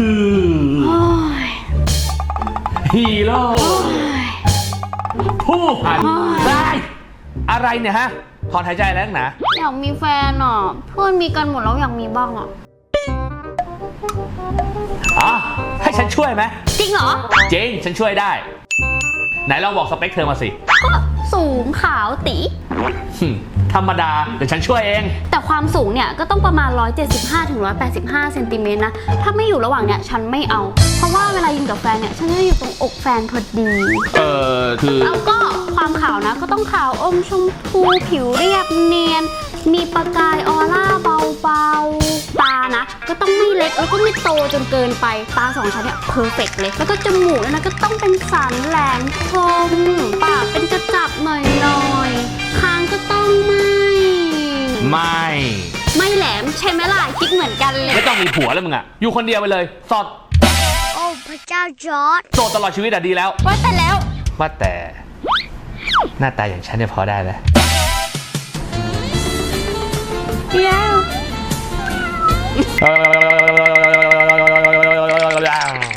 คือโอ้ยฮีโร่ผู้พันโอ้ยได้อะไรเนี่ยฮะถอนหายใจแล้วนะอยากมีแฟนอะ เพื่อนมีกันหมดแล้วอยากมีบ้างอะอ๋อให้ฉันช่วยไหมจริงเหรอ จริง ฉันช่วยได้ ไหนลองบอกสเปคเธอมาสิ ก็สูงขาวตีหึธรรมดา เดี๋ยวฉันช่วยเอง แต่ความสูงเนี่ยก็ต้องประมาณ 175ถึง185เซนติเมตรนะ ถ้าไม่อยู่ระหว่างเนี่ยฉันไม่เอา เพราะว่าเวลายิงกับแฟนเนี่ยฉันจะอยู่ตรงอกแฟนพอดี เออคือ แล้วก็ความขาวนะก็ต้องขาวอมชมพูผิวเรียบเนียน มีประกายออร่า แล้วก็ไม่โตจนเกินไป ตาสองชั้นเนี่ยเพอร์เฟกเลย แล้วก็จมูกเนี่ยนะก็ต้องเป็นสันแหลมคม ปากเป็นกระจับหน่อยๆคางก็ต้องไม่ ไม่ ไม่แหลมใช่ไหมล่ะคิดเหมือนกันเลย ไม่ต้องมีผัวแล้วมึงอะอยู่คนเดียวไปเลยสอดโอ้พระเจ้าจอร์ดโสดตลอดชีวิตอะดีแล้ว ว่าแต่แล้ว ว่าแต่ หน้าตาอย่างฉันเนี่ยพอได้ไหมเดี๋ยวเออ